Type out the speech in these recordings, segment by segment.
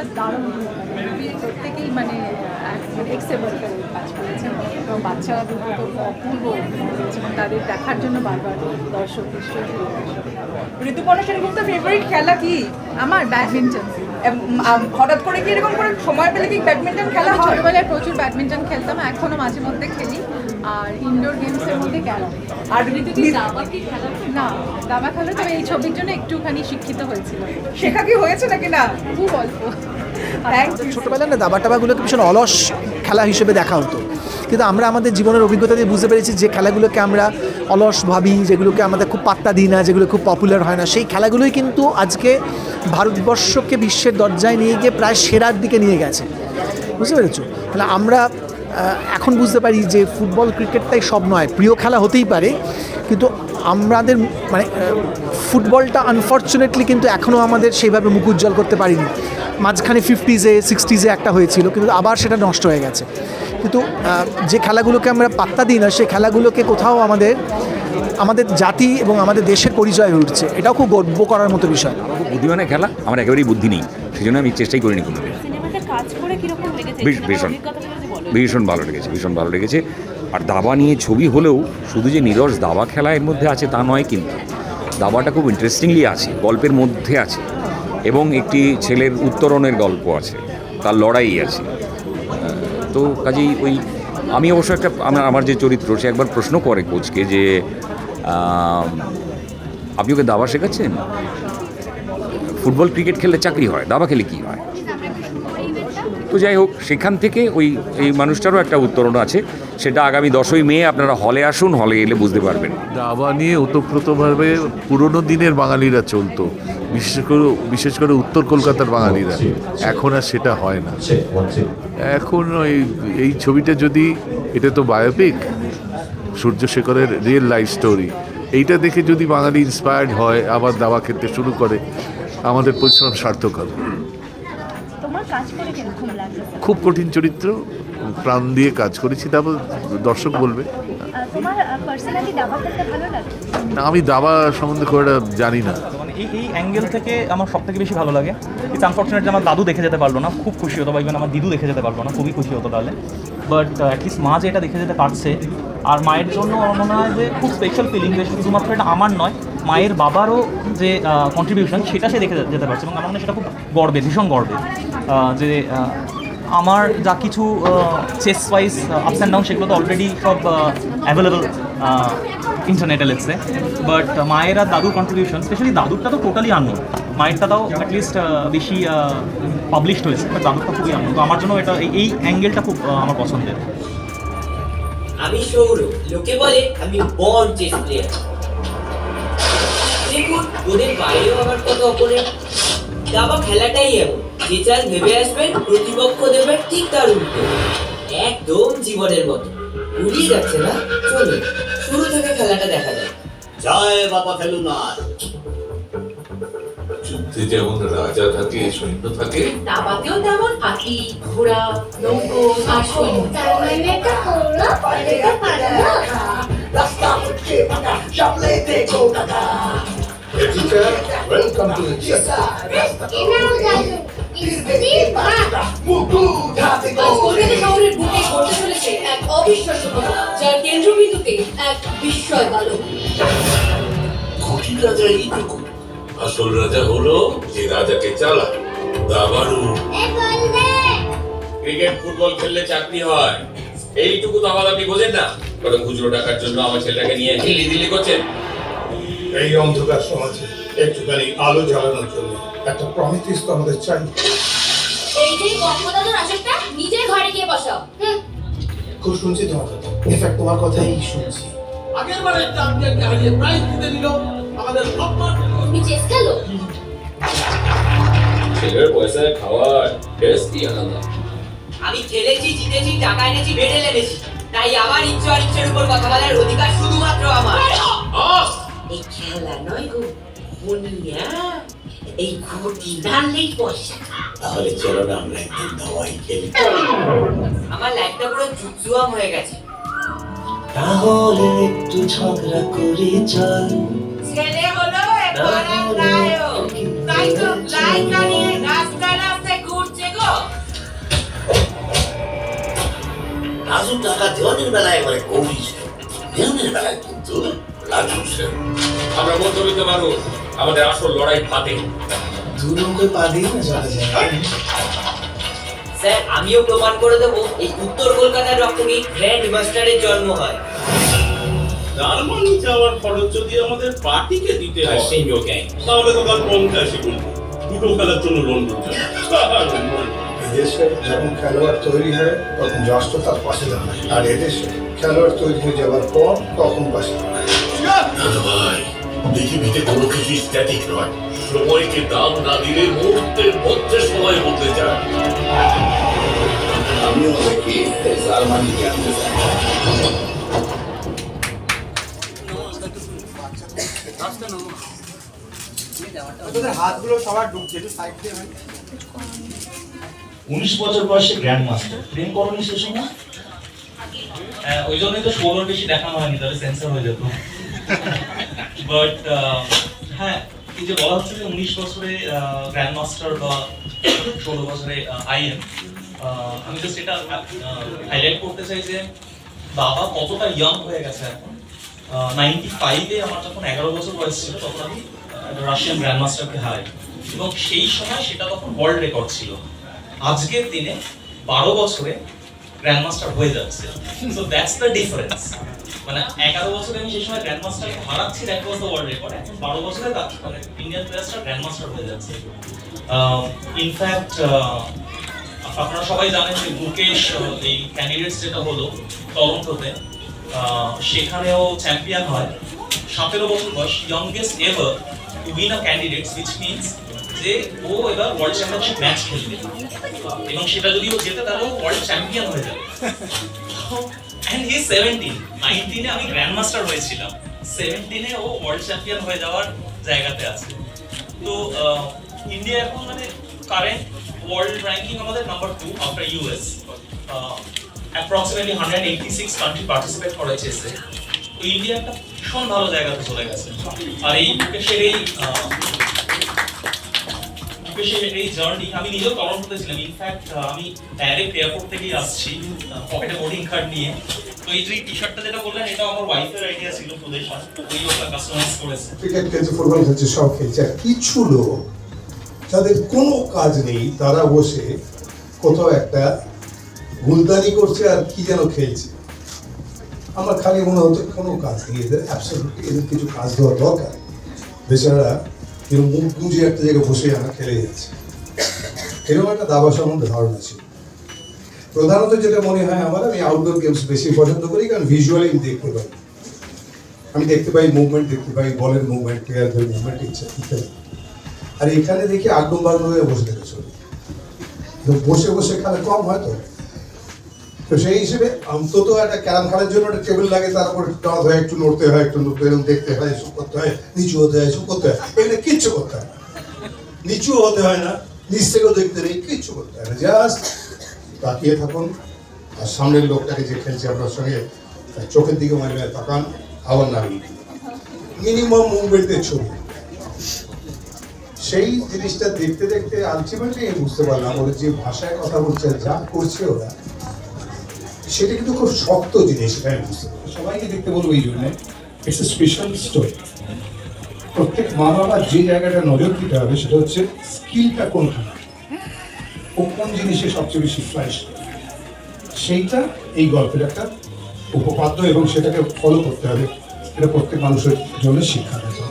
একটা দারুণ। মানে প্রত্যেকেই মানে এক্সেবল কাজ করেছেন এবং দুটো তো অপূর্ব এবং তাদের দেখার জন্য বারবার দর্শক নিশ্চয়ই ফিরে আসবে। ঋতুপর্ণা সেনগুপ্তের ফেভারিট খেলা কি? আমার ব্যাডমিন্টন হঠাৎ করে কি এরকম করে সময় পেলে কি ব্যাডমিন্টন খেলা ছোটবেলায় প্রচুর ব্যাডমিন্টন খেলতাম এখনও মাঝে মধ্যে খেলি। আর ইনডোর গেমসের মধ্যে ক্যারাম আর না দাবা খেলা তবে এই ছবির জন্য একটুখানি শিক্ষিত হয়েছিল শেখা কি হয়েছে নাকি না? খুব অল্প। ছোটোবেলায় না দাবা টাবাগুলোকে ভীষণ অলস খেলা হিসেবে দেখা হতো। কিন্তু আমরা আমাদের জীবনের অভিজ্ঞতা দিয়ে বুঝতে পেরেছি যে খেলাগুলোকে আমরা অলস ভাবি যেগুলোকে আমাদের খুব পাত্তা দিই না যেগুলো খুব পপুলার হয় না। সেই খেলাগুলোই কিন্তু আজকে ভারতবর্ষকে বিশ্বের দরজায় নিয়ে গিয়ে প্রায় সেরার দিকে নিয়ে গেছে। বুঝতে পেরেছ? তাহলে আমরা এখন বুঝতে পারি যে ফুটবল ক্রিকেটটাই সব নয় প্রিয় খেলা হতেই পারে কিন্তু আমাদের মানে ফুটবলটা আনফর্চুনেটলি কিন্তু এখনও আমাদের সেইভাবে মুখ উজ্জ্বল করতে পারিনি। মাঝখানে ফিফটিজে সিক্সটিজে একটা হয়েছিল কিন্তু আবার সেটা নষ্ট হয়ে গেছে। কিন্তু যে খেলাগুলোকে আমরা পাত্তা দিই না সেই খেলাগুলোকে কোথাও আমাদের আমাদের জাতি এবং আমাদের দেশের পরিচয় হয়ে উঠছে এটাও খুব গর্ব করার মতো বিষয়। বুদ্ধিমানের খেলা আমার একেবারেই বুদ্ধি নেই সেই জন্য আমি চেষ্টাই করিনি কোনো বেশ- ভীষণ। ভীষণ ভালো লেগেছে, ভীষণ ভালো লেগেছে। আর দাবা নিয়ে ছবি হলেও শুধু যে নীরজ দাবা খেলা এর মধ্যে আছে তা নয় কিন্তু, দাবাটা খুব ইন্টারেস্টিংলি আছে, গল্পের মধ্যে আছে এবং একটি ছেলের উত্তরণের গল্প আছে, তার লড়াই আছে। তো কাজেই ওই, আমি অবশ্য একটা, আমার আমার যে চরিত্র, সে একবার প্রশ্ন করে কোচকে যে আপনি ওকে দাবা শেখাচ্ছেন? ফুটবল ক্রিকেট খেললে চাকরি হয়, দাবা খেলে কী হয়? তো যাই হোক, সেখান থেকে ওই, এই মানুষটারও একটা উত্তরণ আছে। সেটা আগামী দশই মে আপনারা হলে আসুন, হলে এলে বুঝতে পারবেন। দাবা নিয়ে ওতপ্রোতভাবে পুরোনো দিনের বাঙালিরা চলতো। বিশেষ করে বিশেষ করে উত্তর কলকাতার বাঙালিরা। এখন আর সেটা হয় না। এখন ওই, এই ছবিটা যদি, এটা তো বায়োপিক সূর্যশেখরের রিয়েল লাইফ স্টোরি এইটা দেখে যদি বাঙালি ইন্সপায়ার্ড হয়, আবার দাবা খেতে শুরু করে, আমাদের পরিশ্রম সার্থক হবে তোমার কাজ করে কীরকম লাগছে খুব কঠিন চরিত্র প্রাণ দিয়ে কাজ করেছি তারপর দর্শক বলবে। না আমি দাবা সম্বন্ধে খুব একটা জানি না। মানে এই এই অ্যাঙ্গেল থেকে আমার সব থেকে বেশি ভালো লাগে। ইটস আনফর্চুনেট আমার দাদু দেখে যেতে পারল না খুব খুশি হতো বা ইভেন আমার দিদু দেখে যেতে পারল না খুবই খুশি হতো তাহলে। বাট অ্যাটলিস্ট মা যে এটা দেখে যেতে পারছে আর মায়ের জন্য আমার মনে হয় যে খুব স্পেশাল ফিলিং যে শুধুমাত্র এটা আমার নয় মায়ের বাবারও যে কন্ট্রিবিউশন সেটা সে দেখে যেতে পারছে এবং আমার মনে হয় সেটা খুব গর্বে ভীষণ গর্বে যে আমার যা কিছু chess wise ups and down সেগুলো তো অলরেডি সব অ্যাভেলেবল ইন্টারনেটে লেটসে বাট মায়ের আর দাদুর কন্ট্রিবিউশন স্পেশালি দাদুরটা তো টোটালি আননোন মায়েরটা তাও অ্যাটলিস্ট বেশি পাবলিশড হয়েছে। বাট দাদুরটা খুবই আননোন তো আমার জন্য এটা, এই- অ্যাঙ্গেলটা খুব আমার পছন্দের। আমি সৌরভ। লোকে বলে আমি বন চেস প্লেয়ার দেখুন, ওদের বাইরেও আমার কত অপোনেন্ট দাবা খেলাটাই এমন। যে চাল ভেবে আসবেন প্রতিপক্ষ দেবেন ঠিক তার উল্টো। একদম জীবনের মতো। উড়িয়ে যাচ্ছে না চলুন শুরু থেকে খেলাটা দেখা যায় জয় বাবা ফেলুনার যুদ্ধে যেমন রাজা থাকে সৈন্য থাকে। দাবাতেও তেমন পাখি ঘোড়া নৌকো আসন ওয়েলকাম টু আজ কলকাতা শহরের বুকে ঘটে চলেছে এক অবিশ্বাস্য ঘটনা যার কেন্দ্রবিন্দুতে এক বিস্ময় বালক রাজা এইটুকু আসল রাজা হলো যে রাজাকে চালায় দাবারু ক্রিকেট ফুটবল খেললে চাকরি হয়। এইটুকু তো আবার আপনি বোঝেন না। বরং খুচরো টাকার জন্য আমার ছেলেটাকে নিয়ে হিলি দিল্লি করছেন। এই অন্ধকার সমাজে একটুখানি আলো জ্বালানোর জন্য একটা প্রমিতিস তো আমাদের চাই। এই যে গঙ্গদাদুর আসনটা নিজের ঘরে গিয়ে বসাও। খুব শুনছি তোমার কথা। ইনফ্যাক্ট তোমার কথাই শুনছি। আগের বারে চ্যাম্পিয়নকে হারিয়ে প্রাইজ দিতে দিল আমাদের সম্মান তুমি চেস খেলো? ছেলের পয়সায় খাওয়ার টেস্টই আলাদা? আমি খেলেছি জিতেছি টাকা এনেছি মেডেল এনেছি। তাই আমার ইচ্ছে অনিচ্ছের উপর কথা বলার অধিকার শুধুমাত্র আমার। আস এই খেলা নয় গো দুনিয়া এই ঘটি নেই পয়সা। তাহলে চলো না আমরা একদিন দাওয়াই খেলি। আমার লাইটটা পুরো ঝুকঝুয়াম হয়ে গেছে। তাহলে একটু ঝগড়া করি চল। ছেলে হলো একবার নায়ক। তাই তো লাইট আনিয়ে রাস্তা রাস্তা ঘুরছে গো। রাজু টাকা বেলায় বেলায় কিন্তু রাজু আমরা বলতে পারব আমাদের আসল লড়াই ফাটে দু নৌকে পা দিয়ে না চলা যায় স্যার আমিও প্রমাণ করে দেবো এই উত্তর কলকাতার রক্তকেই গ্র্যান্ড মাস্টারের জন্ম হয় জার্মানি যাওয়ার খরচ যদি আমাদের পার্টিকে দিতে হয় সেই তাহলে তো কাল পঞ্চাশে গুনবো দুটো খেলার জন্য লন্ডন এদেশে যখন খেলোয়াড় তৈরি হয় তখন রাষ্ট্র তার পাশে দাঁড়ায় আর এদেশে খেলোয়াড় তৈরি হয়ে যাওয়ার পর তখন পাশে দাঁড়ায় পৃথিবীতে কোনো কিছু স্ট্যাটিক নয়। সময়কে দাম না দিলে মুহূর্তের মধ্যে সময় বদলে যায়। আমিও দেখি জার্মানি জানতে চাই উনিশ বছর বয়সে গ্র্যান্ড মাস্টার প্রেম করনি সে সময়? হ্যাঁ, ওই জন্যই তো ষোলোর বেশি দেখানো হয়নি তাহলে সেন্সার হয়ে যেত। বাট হ্যাঁ এই যে বলা হচ্ছে যে উনিশ বছরে গ্র্যান্ড মাস্টার বা ষোলো বছরে আইএম আমি জাস্ট এটা হাইলাইট করতে চাই যে বাবা কতটা ইয়াং হয়ে গেছে এখন। নাইনটি ফাইভে আমার যখন এগারো বছর বয়স ছিল তখন আমি রাশিয়ান গ্র্যান্ড মাস্টারকে হারাই। এবং সেই সময় সেটা তখন ওয়ার্ল্ড রেকর্ড ছিল। আজকের দিনে বারো বছরে গ্র্যান্ড মাস্টার হয়ে যাচ্ছে। সো দ্যাটস দ্য ডিফারেন্স মানে এগারো বছরে আমি সেই সময় গ্র্যান্ড মাস্টারকে হারাচ্ছি দ্যাট দ্য ওয়ার্ল্ড রেকর্ড এখন বারো বছরে তার মানে ইন্ডিয়ান প্লেয়ার্সরা গ্র্যান্ড মাস্টার হয়ে যাচ্ছে। ইনফ্যাক্ট আপনারা সবাই জানেন যে মুকেশ এই ক্যান্ডিডেটস যেটা হলো টরন্টোতে সেখানেও চ্যাম্পিয়ন হয়। সতেরো বছর বয়স youngest ever to win a candidates which means যে ও এবার ওয়ার্ল্ড চ্যাম্পিয়নশিপ ম্যাচ খেলবে। এবং সেটা যদি ও জেতে তাহলে ও ওয়ার্ল্ড চ্যাম্পিয়ন হয়ে যাবে। অ্যান্ড হি সেভেন্টিন নাইনটিনে আমি গ্র্যান্ড মাস্টার হয়েছিলাম। সেভেন্টিনে ও ওয়ার্ল্ড চ্যাম্পিয়ন হয়ে যাওয়ার জায়গাতে আছে। তো ইন্ডিয়া এখন মানে কারেন্ট ওয়ার্ল্ড র্যাঙ্কিং আমাদের number two after US approximately hundred eighty six country participate করেছে ইন্ডিয়া একটা ভীষণ ভালো জায়গাতে চলে গেছে। আর এই মুকেশের এই এই জার্নি আমি নিজেও ছিলাম ইনফ্যাক্ট আমি ডাইরেক্ট এয়ারপোর্ট থেকেই আসছি পকেটে বোর্ডিং কার্ড নিয়ে। তো এই টি শার্টটা যেটা বললেন, এটা আমার ওয়াইফের আইডিয়া ছিল ওই ওটা কাস্টমাইজ করেছে ক্রিকেট খেলছে ফুটবল খেলছে, সব খেলছে। কিছু লোক, যাদের কোনো কাজ নেই, তারা বসে কোথাও একটা গুলদানি করছে আর কি যেন খেলছে। আমার খালি মনে হতো কোনো কাজ নেই। এদের অ্যাবসলিউটলি এদের কিছু কাজ দেওয়া দরকার। বেচারা এরকম মুখ গুঁজে একটা জায়গায় বসে আমরা খেলে যাচ্ছে। এরকম একটা দাবা সম্বন্ধে ধারণা ছিল। প্রধানত যেটা মনে হয় আমার, আমি আউটডোর গেমস বেশি পছন্দ করি, কারণ ভিজুয়ালি আমি দেখতে পাই। আমি দেখতে পাই মুভমেন্ট দেখতে পাই বলের মুভমেন্ট প্লেয়ারদের মুভমেন্ট ইচ্ছা ইত্যাদি আর এখানে দেখি আগম বাগম হয়ে বসে থেকে চলি বসে বসে খেলা কম হয় তো। তো সেই হিসেবে অন্তত একটা ক্যারাম খেলার জন্য একটা টেবিল লাগে, তার উপর টাঁত হয়, একটু নড়তে হয়, একটু নড়তে এরকম দেখতে হয়, এসব করতে হয়, নিচু হতে হয়, এসব করতে হয় এখানে কিচ্ছু করতে হয় না। নিচু হতে হয় না, নিচ থেকেও দেখতে নেই, কিচ্ছু করতে হয় না জাস্ট তাকিয়ে থাকুন, আর সামনের লোকটাকে যে খেলছে, আপনার সঙ্গে তার চোখের দিকে মানে তাকান আবার নামিয়ে মিনিমাম মুভমেন্টের ছবি। সেই জিনিসটা দেখতে দেখতে আলটিমেটলি বুঝতে পারলাম, ওরা যে ভাষায় কথা বলছে যা করছে ওরা সেটা কিন্তু খুব শক্ত জিনিস পারলাম সবাইকে দেখতে বলব এই জন্য ইটস এ স্পেশাল স্টোরি প্রত্যেক মা বাবার যে জায়গাটা নজর দিতে হবে সেটা হচ্ছে স্কিলটা কোনখানে? ও কোন জিনিসে সবচেয়ে বেশি ফ্লাইশ সেইটা এই গল্পের একটা উপপাদ্য এবং সেটাকে ফলো করতে হবে। এটা প্রত্যেক মানুষের জন্য শিক্ষা আহ,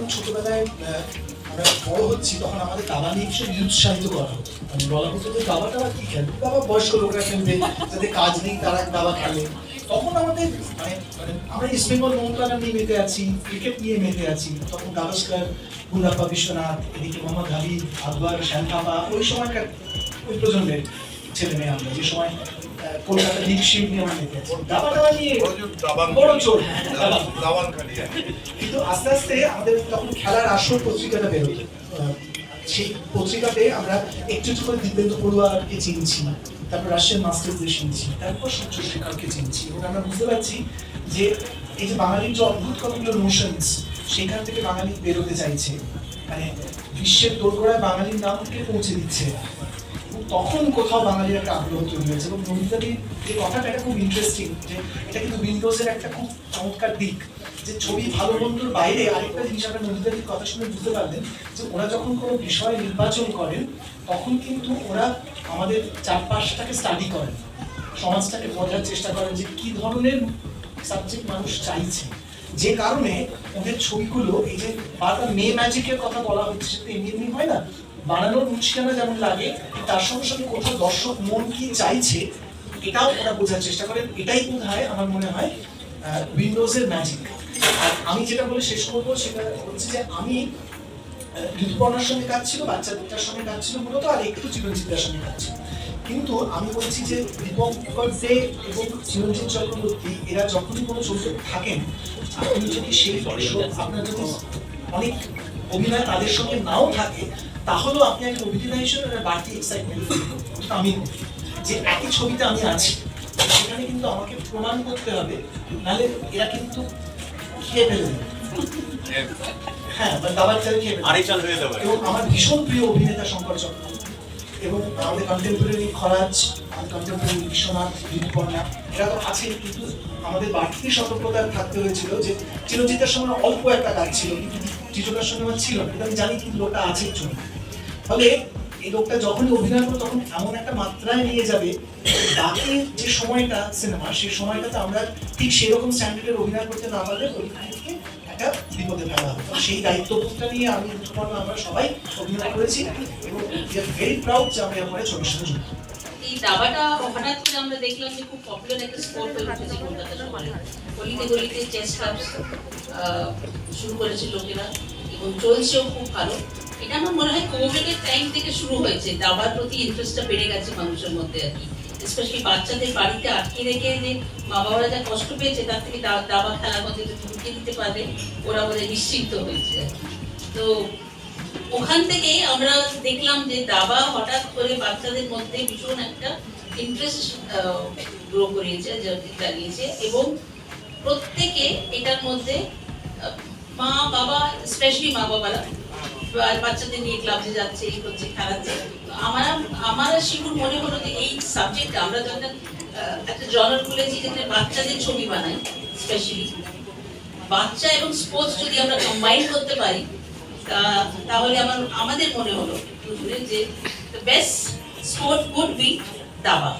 আমরা বড় হচ্ছি, তখন আমাদের দাবা নিয়ে ভীষণ নিরুৎসাহিত করা হতো মানে বলা হতো যে দাবা টাবা কি খেলবে বাবা বয়স্ক লোকরা খেলবে যাদের কাজ নেই, তারা দাবা খেলে। তখন আমাদের মানে মানে আমরা ইস্ট বেঙ্গল মোহনবাগান নিয়ে মেতে আছি ক্রিকেট নিয়ে মেতে আছি। তখন গাভাস্কার গুন্ডাপ্পা বিশ্বনাথ, এদিকে মোহাম্মদ হাবিব আকবর শ্যামকাপা ওই সময়কার ওই প্রজন্মের ছেলে মেয়ে আমরা। যে সময় কলকাতা লিগ শিল্ড নিয়ে আমরা মেতে আছি দাবা টাবা নিয়ে বড় চোর দাবা। কিন্তু আস্তে আস্তে আমাদের তখন খেলার আসল পত্রিকাটা বেরোতো সেই পত্রিকাতে আমরা একটু একটু করে দিব্যেন্দু পড়ুয়াকে চিনছি তারপর রাশিয়ান মাস্টার্সদের চিনছি তারপর সূর্য শেখরকে চিনছি। এবং আমরা বুঝতে পারছি যে এই যে বাঙালির যে অদ্ভুত কতগুলো নোশনস সেখান থেকে বাঙালি বেরোতে চাইছে। মানে বিশ্বের দোরগোড়ায় বাঙালির নামকে পৌঁছে দিচ্ছে। তখন কোথাও বাঙালির একটা আগ্রহ তৈরি হয়েছে এবং নন্দিতাদির যে কথাটা এটা খুব ইন্টারেস্টিং যে এটা কিন্তু উইন্ডোজের একটা খুব চমৎকার দিক যে ছবি ভালো মন্দর বাইরে আরেকটা জিনিস আমরা নন্দিতাদির কথা শুনে বুঝতে পারলেন যে ওরা যখন কোনো বিষয় নির্বাচন করেন, তখন কিন্তু ওরা আমাদের চারপাশটাকে স্টাডি করেন। সমাজটাকে বোঝার চেষ্টা করেন যে কি ধরনের সাবজেক্ট মানুষ চাইছে। যে কারণে ওদের ছবিগুলো এই যে বারবার মে ম্যাজিকের কথা বলা হচ্ছে, সেটা এমনি এমনি হয় না? বানানোর মুচকানা যেমন লাগে, তার সঙ্গে সঙ্গে কোথাও দর্শক মন কি চাইছে, এটাও ওরা বোঝার চেষ্টা করেন। এটাই বোধ হয় আমার মনে হয় উইন্ডোজের ম্যাজিক আর আমি যেটা বলে শেষ করব সেটা হচ্ছে যে আমি ঋতুপর্ণার সঙ্গে কাজ ছিল বাচ্চা দুটার সঙ্গে কাজ ছিল মূলত, আর একটু চিরঞ্জিতার সঙ্গে কাজ ছিল। কিন্তু আমি বলছি যে দীপঙ্কর দে এবং চিরঞ্জিত চক্রবর্তী, এরা যখনই কোনো চরিত্রে থাকেন, আপনি যদি সেই আপনার যদি অনেক অভিনয় তাদের সঙ্গে নাও থাকে তাহলেও আপনি একজন অভিনেতা হিসেবে একটা বাড়তি এক্সাইটমেন্ট আমি যে একই ছবিতে আমি আছি সেখানে কিন্তু আমাকে প্রমাণ করতে হবে নাহলে এরা কিন্তু খেয়ে ফেলবে হ্যাঁ মানে দাবার চাল খেয়ে। আরেক চাল হয়ে যাবে। এবং আমার ভীষণ প্রিয় অভিনেতা শঙ্কর চক্রবর্তী। এবং আমাদের কন্টেম্পোরারি খরাজ আমাদের কন্টেম্পোরারি বিশ্বনাথ ঋতুপর্ণা এরা তো আছে কিন্তু আমাদের বাড়তি সতর্কতা থাকতে হয়েছিল যে চিরঞ্জিতের সঙ্গে অল্প একটা কাজ ছিল কিন্তু সঙ্গে আমার ছিল না। কিন্তু আমি জানি কিন্তু লোকটা আছে জন্য ফলে এই লোকটা যখনই অভিনয় করবে, তখন এমন একটা মাত্রায় নিয়ে যাবে ডাকের যে সময়টা সিনেমা সেই সময়টাতে আমরা ঠিক সেরকম স্ট্যান্ডার্ডের অভিনয় করতে না পারলে থেকে একটা বিপদে ফেলা হবে। সেই দায়িত্ববোধটা নিয়ে আমি ঋতুপর্ণা আমরা সবাই অভিনয় করেছি এবং ভেরি প্রাউড যে আমরা এরপরে ছবির সাথে যুক্ত। এই দাবাটা হঠাৎ করে আমরা দেখলাম যে খুব পপুলার একটা স্পোর্ট হয়ে উঠেছে কলকাতা শহরে গলিতে গলিতে চেস ক্লাব শুরু করেছে লোকেরা এবং চলছেও খুব ভালো। এটা আমার মনে হয় কোভিডের টাইম থেকে শুরু হয়েছে দাবার প্রতি ইন্টারেস্টটা বেড়ে গেছে মানুষের মধ্যে আর কি স্পেশালি বাচ্চাদের বাড়িতে আটকে রেখে যে মা বাবারা যা কষ্ট পেয়েছে, তার থেকে দাবা খেলার মধ্যে যদি ঢুকিয়ে দিতে পারলে ওরা বোধহয় নিশ্চিন্ত হয়েছে আর কি। তো ওখান থেকে আমরা দেখলাম যে দাবা হঠাৎ করে বাচ্চাদের মধ্যে ভীষণ একটা ইন্টারেস্ট গ্রো করিয়েছে জ- জাগিয়েছে এবং প্রত্যেকে এটার মধ্যে মা বাবা স্পেশালি মা বাবারা বাচ্চাদের নিয়ে ক্লাবে যাচ্ছে এই করছে খেলাচ্ছে। আমার আমার শিশুর মনে হলো যে এই সাবজেক্টটা আমরা যখন একটা জনার খুলেছি যেখানে বাচ্চাদের ছবি বানাই স্পেশালি বাচ্চা এবং স্পোর্টস যদি আমরা কম্বাইন করতে পারি তাহলে আমার আমাদের মনে হলো যে the best sport would be দাবা।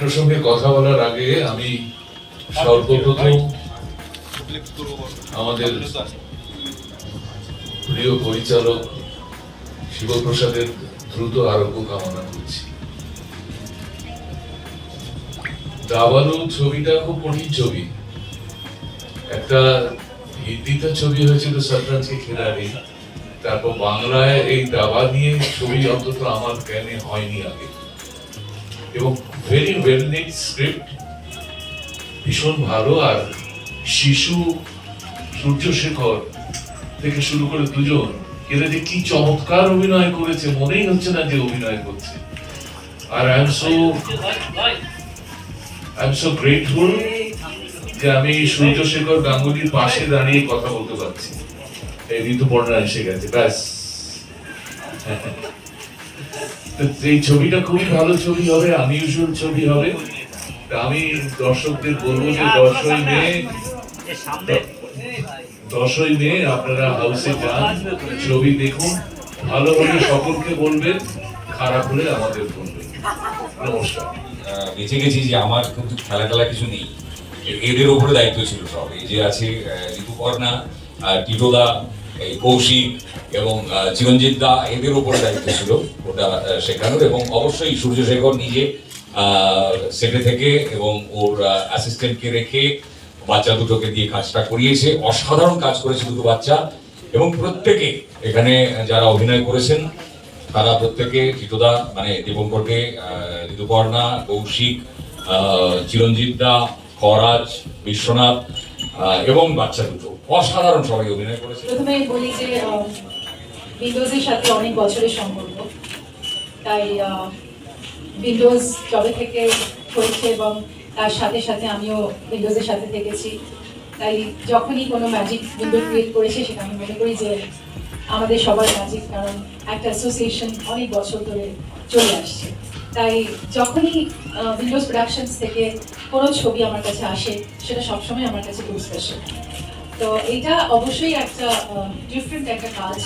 প্রসঙ্গে কথা বলার আগে আমি সর্বপ্রথম আমাদের প্রিয় পরিচালক শিবপ্রসাদের দ্রুত আরোগ্য কামনা করছি। দাবালু ছবিটা খুব কঠিন ছবি। একটা হিন্দিতে ছবি হয়েছিল সতরঞ্জকে খিলাড়ি তারপর বাংলায় এই দাবা নিয়ে ছবি অন্তত আমার জ্ঞানে হয়নি আগে। এবং ভেরি ওয়েল মেড স্ক্রিপ্ট ভীষণ ভালো। আর শিশু সূর্যশেখর থেকে শুরু করে দুজন এরা যে কি চমৎকার অভিনয় করেছে মনেই হচ্ছে না যে অভিনয় করছে। আর I am so I am so grateful যে আমি সূর্যশেখর গাঙ্গুলির পাশে দাঁড়িয়ে কথা বলতে পারছি। এই ঋতুপর্ণা এসে গেছে ব্যাস। তো এই ছবিটা খুবই ভালো ছবি হবে আনইউজুয়াল ছবি হবে। আমি দর্শকদের বলব যে দর্শই মে দশই মে আপনারা হাউসে যান ছবি দেখুন ভালো হলে সকলকে বলবেন খারাপ হলে আমাদের বলবেন। নমস্কার। বেঁচে গেছি যে আমার কিন্তু খেলা টেলা কিছু নেই। এদের উপরে দায়িত্ব ছিল সব। এই যে আছে ঋতুপর্ণা টিটোদা কৌশিক এবং আহ, চিরঞ্জিত দা এদের ওপরে দায়িত্ব ছিল ওটা শেখানোর। এবং অবশ্যই সূর্যশেখর নিজে সেটে থেকে এবং ওর অ্যাসিস্ট্যান্টকে রেখে বাচ্চা দুটোকে দিয়ে কাজটা করিয়েছে অসাধারণ কাজ করেছে দুটো বাচ্চা। এবং প্রত্যেকে এখানে যারা অভিনয় করেছেন তারা প্রত্যেকে টিটোদা মানে দীপঙ্করকে ঋতুপর্ণা কৌশিক আহ, চিরঞ্জিত দা খরাজ বিশ্বনাথ এবং বাচ্চা দুটো। অসাধারণ সবাই অভিনয় করেছে। সাথে অনেক বছরের সম্পর্ক। তাই উইন্ডোজ যবে থেকে হয়েছে এবং তার সাথে সাথে আমিও উইন্ডোজের সাথে থেকেছি তাই যখনই কোনো ম্যাজিক উইন্ডো ক্রিয়েট করেছে, সেটা আমি মনে করি যে আমাদের সবার ম্যাজিক কারণ একটা অ্যাসোসিয়েশন অনেক বছর ধরে চলে আসছে। তাই যখনই উইন্ডোজ প্রোডাকশনস থেকে কোনো ছবি আমার কাছে আসে, সেটা সবসময় আমার কাছে খুব স্পেশাল তো এটা অবশ্যই একটা ডিফারেন্ট একটা কাজ।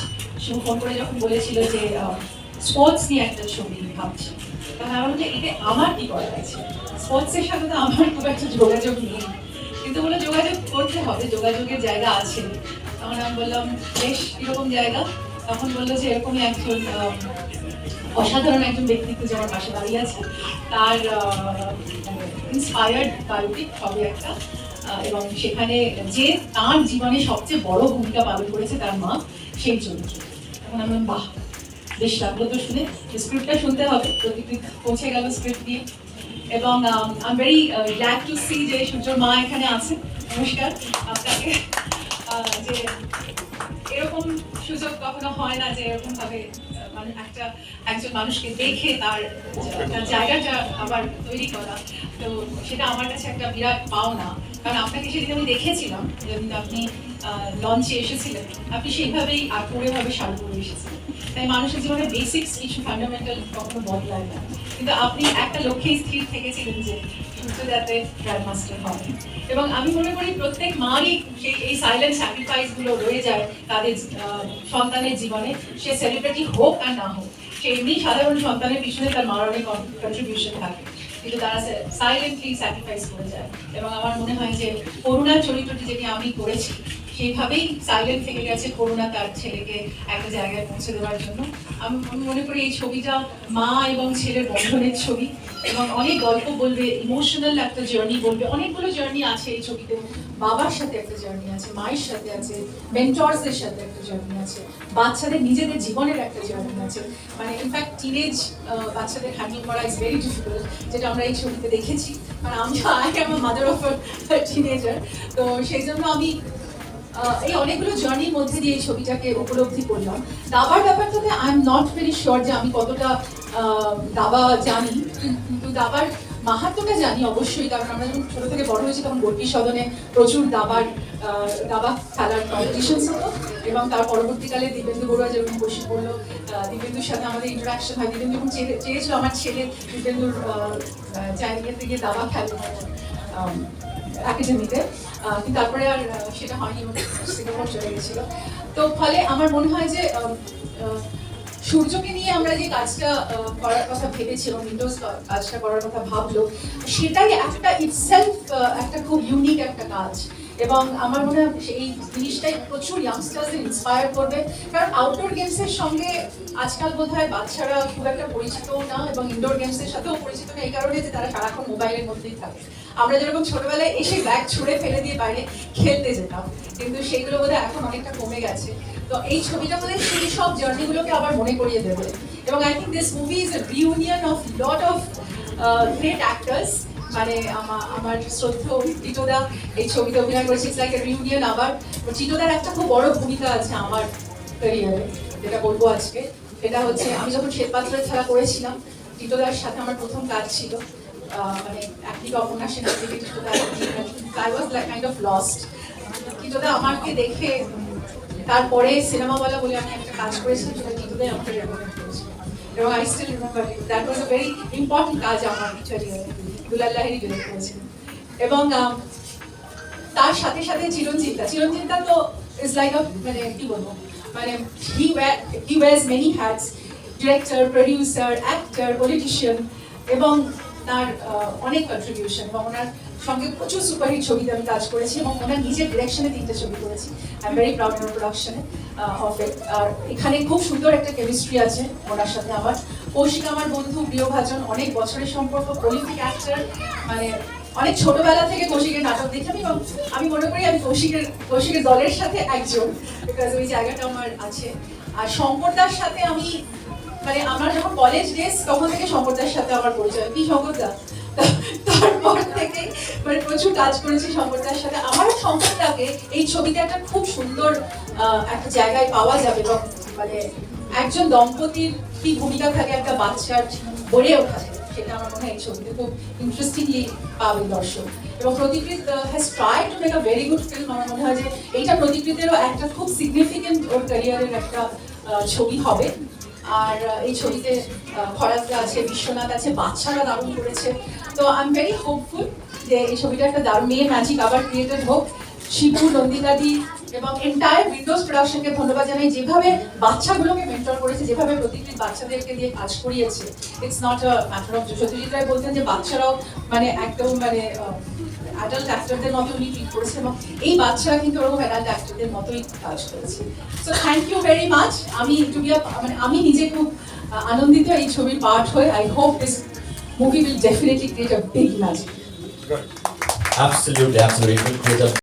শুভ ফোন করে যখন বলেছিল যে স্পোর্টস নিয়ে একটা ছবি ভাবছি তখন আমার এটা আমার কি করা আছে? স্পোর্টসের সাথে তো আমার খুব একটা যোগাযোগ নেই। কিন্তু বলে যোগাযোগ করতে হবে, যোগাযোগের জায়গা আছে। তখন আমি বললাম, বেশ, এরকম জায়গা। তখন বলল যে এরকমই একজন অসাধারণ একজন ব্যক্তিত্ব যে আমার পাশে দাঁড়িয়ে আছে। তার ইন্সপায়ার্ড বায়োপিক হবে একটা। এবং সেখানে যে তার জীবনে সবচেয়ে বড় ভূমিকা পালন করেছে তার মা, সেই চরিত্র। তখন আমি বাহ, বেশ লাগল তো শুনে। স্ক্রিপ্টটা শুনতে হবে। প্রতিকৃত পৌঁছে গেল স্ক্রিপ্ট দিয়ে। এবং I am very glad to see যে সূর্যর মা এখানে আছে। নমস্কার। আপনাকে আহ, যে এরকম সুযোগ কখনো হয় না যে এরকম ভাবে মানে একটা, একজন মানুষকে দেখে তার জায়গাটা আবার তৈরি করা। তো সেটা আমার কাছে একটা বিরাট পাওনা। কারণ আপনাকে সেদিন আমি দেখেছিলাম, যেদিন আপনি লঞ্চে এসেছিলেন। আপনি সেইভাবেই সার করে এসেছিলেন। তাই মানুষের জীবনে বেসিক্স কিছু ফান্ডামেন্টাল কখনো বদলায় না। কিন্তু আপনি একটা লক্ষ্যে স্থির থেকেছিলেন যে যাতে গ্র্যান্ডমাস্টার এবং আমি মনে করি প্রত্যেক মারই সেই, এই সাইলেন্ট স্যাক্রিফাইসগুলো রয়ে যায় তাদের সন্তানের জীবনে। সে সেলিব্রিটি হোক আর না হোক, সে এমনি সাধারণ সন্তানের পিছনে তার মার অনেক কন্ট্রিবিউশন থাকে। কিন্তু তারা সাইলেন্টলি স্যাক্রিফাইস করে যায়। এবং আমার মনে হয় যে করুণার চরিত্রটি যেটি আমি করেছি সেইভাবেই সাইলেন্ট থেকে গেছে করুণা তার ছেলেকে একটা জায়গায় পৌঁছে দেওয়ার জন্য। আমি মনে করি এই ছবিটা মা এবং ছেলের বন্ধনের ছবি এবং অনেক গল্প বলবে ইমোশনাল একটা জার্নি বলবে। অনেকগুলো জার্নি আছে এই ছবিতে। বাবার সাথে একটা জার্নি আছে, মায়ের সাথে আছে মেন্টরসদের সাথে একটা জার্নি আছে, বাচ্চাদের নিজেদের জীবনের একটা জার্নি আছে। মানে ইনফ্যাক্ট টিনেজ বাচ্চাদের হ্যান্ডেল করা ইজ ভেরি ডিফিকাল্ট যেটা আমরা এই ছবিতে দেখেছি। মানে আমি I am mother of teenager তো সেই জন্য আমি এই অনেকগুলো জার্নির মধ্যে দিয়ে এই ছবিটাকে উপলব্ধি করলাম। দাবার ব্যাপারটাতে I am not very sure যে আমি কতটা দাবা জানি। কিন্তু দাবার মাহাত্মটা জানি অবশ্যই কারণ আমরা যখন ছোটো থেকে বড় হয়েছি তখন গর্বী সদনে প্রচুর দাবার দাবা খেলার কম্পিটিশনস হতো। এবং তার পরবর্তীকালে দিবেন্দু বড়ুয়া যেরকম বসে পড়ল আহ, দিবেন্দুর সাথে আমাদের ইন্টারাকশন হয়। দিবেন্দু যখন চেয়ে- চেয়েছিল আমার ছেলে দিবেন্দুর জায়গাতে গিয়ে দাবা খেলে একাডেমিতে কিন্তু তারপরে আর সেটা হয়নি সিঙ্গাপুর চলে গেছিল। তো ফলে আমার মনে হয় যে সূর্যকে নিয়ে আমরা যে কাজটা করার কথা ভেবেছি এবং উইন্ডোজ কাজটা করার কথা ভাবলো, সেটাই একটা ইটসেলফ একটা খুব ইউনিক একটা কাজ। এবং আমার মনে হয় এই জিনিসটাই প্রচুর ইয়াংস্টার্সদের ইন্সপায়ার করবে। কারণ আউটডোর গেমসের সঙ্গে আজকাল বোধ হয় বাচ্চারা খুব একটা পরিচিতও না এবং ইনডোর গেমসের সাথেও পরিচিত না, এই কারণে যে তারা সারাক্ষণ মোবাইলের মধ্যেই থাকে। আমরা যেরকম ছোটবেলায় এসে ব্যাগ ছুঁড়ে ফেলে দিয়ে বাইরে খেলতে যেতাম, কিন্তু সেইগুলো বোধহয় এখন অনেকটা কমে গেছে। তো এই ছবিটা বোধহয় সেই সব জার্নিগুলোকে আবার মনে করিয়ে দেবে। এবং I think this movie is a reunion of lot of great actors মানে আমা- আমার শ্রদ্ধ টিটোদা এই ছবিতে অভিনয় করেছে। ইটস লাইক রিউনিয়ন আবার। টিটোদার একটা খুব বড় ভূমিকা আছে আমার ক্যারিয়ারে যেটা বলব আজকে। সেটা হচ্ছে, আমি যখন শ্বেতপাত্রের খেলা করেছিলাম টিটোদার সাথে আমার প্রথম কাজ ছিল মানে একদিকে অপন্যাসের একদিকে টিটোদা I was like kind of lost টিটোদা আমাকে দেখে তারপরে সিনেমাওয়ালা বলে আমি একটা কাজ করেছিলাম সেটা টিটোদাই আমাকে রেকমেন্ড করেছিল। এবং I still remember that was a very important কাজ আমার ক্যারিয়ারে দুলাল লাহিরি ডিরেক্ট এবং তার সাথে সাথে চিরঞ্জিতা চিরঞ্জিতা তো ইজ লাইক আ মানে কি বলব মানে he he was many hats director producer actor politician এবং তার অনেক কন্ট্রিবিউশন এবং ওনার সঙ্গে প্রচুর সুপারহিট ছবিতে আমি কাজ করেছি এবং ওনার নিজের ডিরেকশনে তিনটে ছবি করেছি। I am very proud of প্রোডাকশনে অফ ইট আর এখানে খুব সুন্দর একটা কেমিস্ট্রি আছে ওনার সাথে আমার। কৌশিক আমার বন্ধু প্রিয়ভাজন অনেক বছরের সম্পর্ক প্রলিফিক অ্যাক্টর মানে অনেক ছোটবেলা থেকে কৌশিকের নাটক দেখি আমি আমি মনে করি আমি কৌশিকের কৌশিকের দলের সাথে একজন বিকজ ওই জায়গাটা আমার আছে। আর শঙ্করদার সাথে আমি মানে আমার যখন কলেজ ডেস তখন থেকে শঙ্করদার সাথে আমার পরিচয়। কি শঙ্করদা? তারপর থেকে মানে প্রচুর কাজ করেছি শঙ্করদার সাথে। শঙ্করদাকে এই ছবিতে একটা খুব সুন্দর একটা জায়গায় পাওয়া যাবে মানে একজন দম্পতির কি ভূমিকা থাকে একটা বাচ্চার গড়ে ওঠা সেটা আমার মনে হয় এই ছবিতে খুব ইন্টারেস্টিংলি পাবে দর্শক। এবং Pratikriti has try to make a very good film আমার মনে হয় যে এইটা প্রতিকৃতেরও একটা খুব সিগনিফিকেন্ট ওর ক্যারিয়ারের একটা ছবি হবে। আর এই ছবিতে আহ, আছে বিশ্বনাথ আছে বাচ্চারা দারুণ করেছে। তো আই এম ভেরি হোপফুল যে এই ছবিটা একটা দারুণ মেয়ে ম্যাজিক আবার ক্রিয়েটেড হোক। শিবু নন্দিতাদি এবং এন্টায়ার উইন্ডোজ প্রোডাকশনকে ধন্যবাদ জানাই। যেভাবে বাচ্চাগুলোকে মেন্টর করেছে যেভাবে প্রতিটি বাচ্চাদেরকে দিয়ে কাজ করিয়েছে it's not a matter of Satyajit Ray বলতেন যে বাচ্চারাও মানে একদম মানে অ্যাডাল্ট অ্যাক্টরদের মতো উনি ট্রিট করেছেন এবং এই বাচ্চারা কিন্তু ওরকম অ্যাডাল্ট অ্যাক্টরদের মতোই কাজ করেছে। So thank you very much আমি টু মানে আমি নিজে খুব আনন্দিত এই ছবির পার্ট হয়ে। I hope this movie will definitely create a big magic Absolutely, absolutely.